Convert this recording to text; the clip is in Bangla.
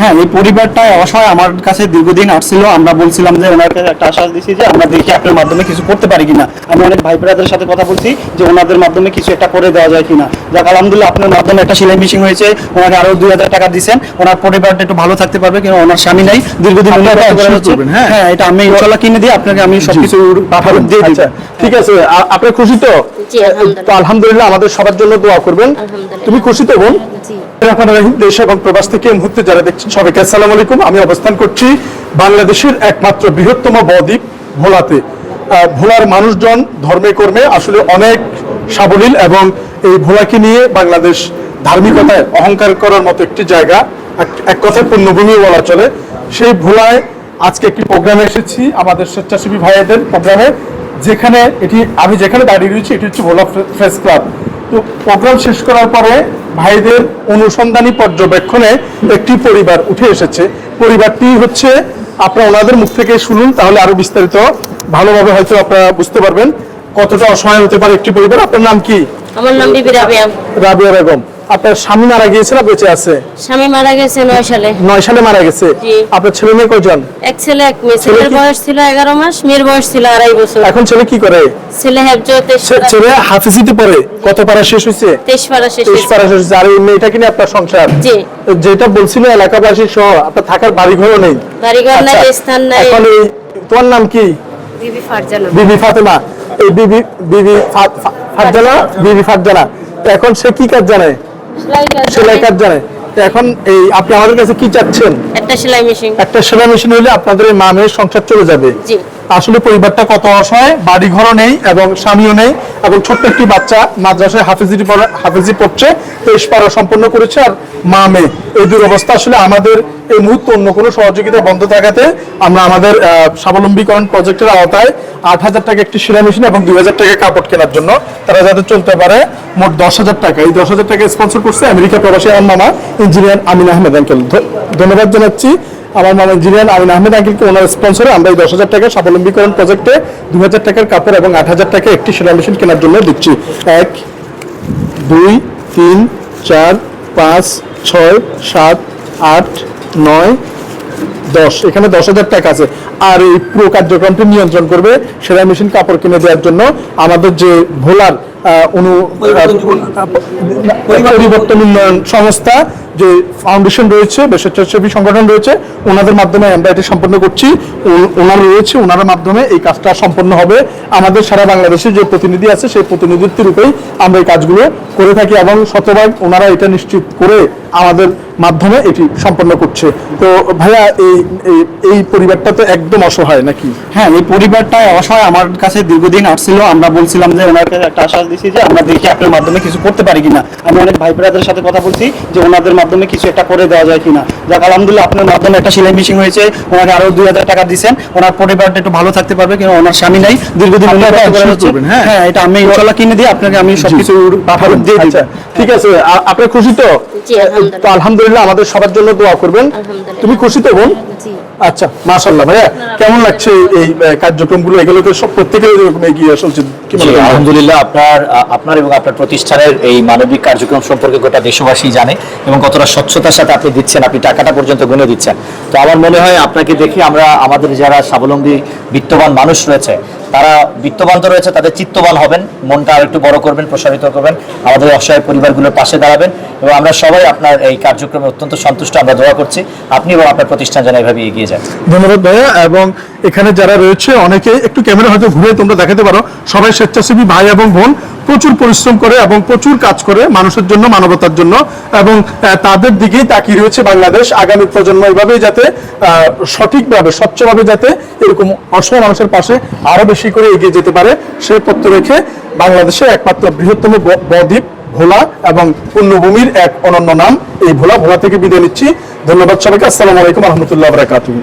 হ্যাঁ এই পরিবারটা অসহায় আমার কাছে দীর্ঘদিন আসছিল। আমরা বলছিলাম যে ওনাকে একটা আশ্বাস দিছি যে আমরা দেখি আপনার মাধ্যমে কিছু করতে পারি কিনা। আমি অনেক ভাই ব্রাদের সাথে কথা বলছি যে ওনাদের মাধ্যমে কিছু একটা করে দেওয়া যায় কিনা। যাক আলহামদুলিল্লাহ আপনার মাধ্যমে একটা সেলাই মেশিন হয়েছে। ওনাকে আরও দুই হাজার টাকা দিচ্ছেন ওনার পরিবারটা একটু ভালো থাকতে পারবে কিন্তু ওনার স্বামী নাই। দীর্ঘদিন হ্যাঁ। হ্যাঁ এটা আমি ইনশাল্লাহ কিনে দিয়ে আপনাকে আমি সবকিছু ফেরত দিয়ে দিচ্ছি আচ্ছা। ঠিক আছে আপনি খুশি তো আলহামদুলিল্লাহ। তো আলহামদুলিল্লাহ আমাদের সবার জন্য দোয়া করবেন। তুমি খুশি তো বোন? জি। আপনারা দেশ এবং প্রবাস থেকে এই মুহূর্তে যারা দেখছেন সবাইকে আসসালামু আলাইকুম। আমি অবস্থান করছি বাংলাদেশের একমাত্র বৃহত্তম বদ্বীপ ভোলাতে। ভোলার মানুষজন, ধর্মে কর্মে আসলে অনেক সাবলীল এবং এই ভোলাকে নিয়ে বাংলাদেশ ধার্মিকতায় অহংকার করার মতো একটি জায়গা, এক- কথায় পুণ্যভূমি বলা চলে। সেই ভোলায় আজকে একটি প্রোগ্রামে এসেছি আমাদের স্বেচ্ছাসেবী ভাইদের প্রোগ্রামে। যেখানে এটি, আমি যেখানে দাঁড়িয়ে রয়েছি, এটি হচ্ছে ভোলা ফ্রেস ক্লাব। প্রোগ্রাম শেষ করার পরে ভাইদের অনুসন্ধানী পর্যবেক্ষণে একটি পরিবার উঠে এসেছে। পরিবারটি হচ্ছে, আপনারা ওনাদের মুখ থেকে শুনুন, তাহলে আরও বিস্তারিত ভালোভাবে হয়তো আপনারা বুঝতে পারবেন। কতটা অসহায় হতে পারে একটি পরিবার? আপনার নাম কি? আমার নাম বিবি রাবিয়া। রাবিয়া বেগম। আপনার স্বামী মারা গিয়েছে না বেঁচে আছে? স্বামী মারা গেছে নয় সালে। নয় সালে মারা গেছে? আপনার ছেলে মেয়ে কয়জন? এক ছেলে এক মেয়ে। ছেলের বয়স ছিল এগারো মাস মেয়ের বয়স ছিল আড়াই বছর। এখন ছেলে কি করে? ছেলে হ্যাবজতে ছেলে হাফিজিতে পড়ে। কত পারা শেষ হয়েছে? তেইশ পারা শেষ তেইশ হয়েছে। পারা শেষ হয়েছে। আর এই মেয়েটাকে নিয়ে আপনার সংসার? জি। যেটা বলছিল এলাকাবাসী সহ আপনার থাকার বাড়ি ঘরও নেই। বাড়িঘর নাই আচ্ছা, স্থান নাই। এখন তোমার নাম কি? বিবি ফারজানা। বিবি ফাতেমা। এই বিবি বিবি ফারজানা বিবি ফারজানা এখন সে কি কাজ জানে। সেলাই কাজ জানে। তো এখন এই আপনি আমাদের কাছে কি চাচ্ছেন? একটা সেলাই মেশিন। একটা সেলাই মেশিন হলে আপনাদের এই মা মেয়ের সংসার চলে যাবে। জি। আসলে পরিবারটা কত অসহায় বাড়ি ঘরও নেই এবং স্বামীও নেই এবং ছোট্ট একটি বাচ্চা মাদ্রাসায় হাফিজি পড়া- হাফিজি পড়ছে তেইশ পারা সম্পন্ন করেছে আর মা মেয়ে। এই দুরবস্থা আসলে আমাদের এই মুহূর্তে অন্য কোনো সহযোগিতা বন্ধ থাকাতে আমরা আমাদের স্বাবলম্বীকরণ প্রজেক্টের আওতায় আট হাজার টাকা একটি সেলাই মেশিন এবং দুই হাজার টাকা কাপড় কেনার জন্য তারা যাতে চলতে পারে, মোট দশ হাজার টাকা। এই দশ হাজার টাকা স্পন্সর করছে আমেরিকা প্রবাসী আমার মামা ইঞ্জিনিয়ার আমিন আহমেদ আঙ্কেল ধন্যবাদ জানাচ্ছি। আমার মামা ইঞ্জিনিয়ার আমিন আহমেদ আঙ্কেলকে ওনার স্পন্সরে আমরা এই দশ হাজার টাকা স্বাবলম্বীকরণ প্রজেক্টে দু হাজার টাকার কাপড় এবং আট হাজার টাকা একটি সেলাই মেশিন কেনার জন্য দিচ্ছি। এক, দুই, তিন, চার, পাঁচ, ছয়, সাত, আট, নয়, দশ। এখানে দশ হাজার টাকা আছে। আর এই পুরো কার্যক্রমটি নিয়ন্ত্রণ করবে সেলাই মেশিন কাপড় কিনে দেওয়ার জন্য। আমাদের যে ভোলার অনু পরিবর্তন উন্নয়ন সংস্থা যে ফাউন্ডেশন রয়েছে বা সংগঠন রয়েছে ওনাদের মাধ্যমে আমরা এটি সম্পন্ন করছি। ওনারা রয়েছে ওনার মাধ্যমে এই কাজটা সম্পন্ন হবে। আমাদের সারা বাংলাদেশের যে প্রতিনিধি আছে সেই প্রতিনিধিত্ব রূপেই আমরা এই কাজগুলো করে থাকি এবং শতভাগ ওনারা এটা নিশ্চিত করে আমাদের মাধ্যমে এটি সম্পন্ন করছে। তো ভাইয়া এই এই- এই পরিবারটা তো একদম অসহায় নাকি? হ্যাঁ এই পরিবারটা অসহায়। আমার কাছে দীর্ঘদিন আসছিল। আমরা বলছিলাম যে ওনার কাছে একটা আশ্বাস দিছি যে আমরা দেখি আপনার মাধ্যমে কিছু করতে পারি কিনা। আমি অনেক ভাই ব্রাদের সাথে কথা বলছি যে ওনাদের মাধ্যমে কিছু একটা করে দেওয়া যায় কিনা। যাক আলহামদুলিল্লাহ আপনার মাধ্যমে একটা সেলাই মেশিন হয়েছে। ওনাকে আরও দুই হাজার টাকা দিচ্ছেন ওনার পরিবারটা একটু ভালো থাকতে পারবে কিন্তু ওনার স্বামী নাই। দীর্ঘদিন হ্যাঁ। হ্যাঁ এটা আমি ইনশাল্লাহ কিনে দিয়ে আপনাকে আমি সবকিছু ফেরত দিয়ে দিচ্ছি আচ্ছা ঠিক আছে। আপনি খুশি তো? জি তো আলহামদুলিল্লাহ আমাদের সবার জন্য দোয়া করবেন। তুমি খুশি তো বোন আচ্ছা মাশাল্লাহ ভাইয়া কেমন লাগছে এই আহ, এগুলো তো সব প্রত্যেকের এরকম এগিয়ে মনে আলহামদুলিল্লাহ আপনার আপনার এবং আপনার প্রতিষ্ঠানের এই মানবিক কার্যক্রম সম্পর্কে গোটা দেশবাসী জানে এবং কতটা স্বচ্ছতার সাথে আপনি দিচ্ছেন আপনি টাকাটা পর্যন্ত গুনে দিচ্ছেন। তো আমার মনে হয় আপনাকে দেখে আমরা আমাদের যারা স্বাবলম্বী বিত্তবান মানুষ রয়েছে তারা বিত্তবান তো রয়েছে তাদের চিত্তবান হবেন মনটা আর একটু বড় করবেন প্রসারিত করবেন আমাদের অসহায় পরিবারগুলোর পাশে দাঁড়াবেন এবং আমরা সবাই আপনার এই কার্যক্রমে অত্যন্ত সন্তুষ্ট আমরা দোয়া করছি। আপনি এবং আপনার প্রতিষ্ঠান যেন এভাবে এগিয়ে যায়। ধন্যবাদ ভাইয়া, এবং এখানে যারা রয়েছে, অনেকে একটু ক্যামেরা হয়তো ঘুরে তোমরা দেখাতে পারো, সবাই স্বেচ্ছাসেবী ভাই এবং বোন প্রচুর পরিশ্রম করে এবং প্রচুর কাজ করে মানুষের জন্য, মানবতার জন্য, এবং তাদের দিকেই তাকিয়ে রয়েছে বাংলাদেশ আগামী প্রজন্ম এভাবেই যাতে সঠিকভাবে, স্বচ্ছভাবে যাতে এরকম অসহায় মানুষের পাশে আরও বেশি করে এগিয়ে যেতে পারে, সে পত্র রেখে বাংলাদেশের একমাত্র বৃহত্তম বদ্বীপ। ভোলা এবং পুণ্যভূমির এক অনন্য নাম, এই ভোলা ভোলা থেকে বিদায় নিচ্ছি। ধন্যবাদ সবাইকে। আসসালামু আলাইকুম রহমতুল্লাহ বারাকাতুহু।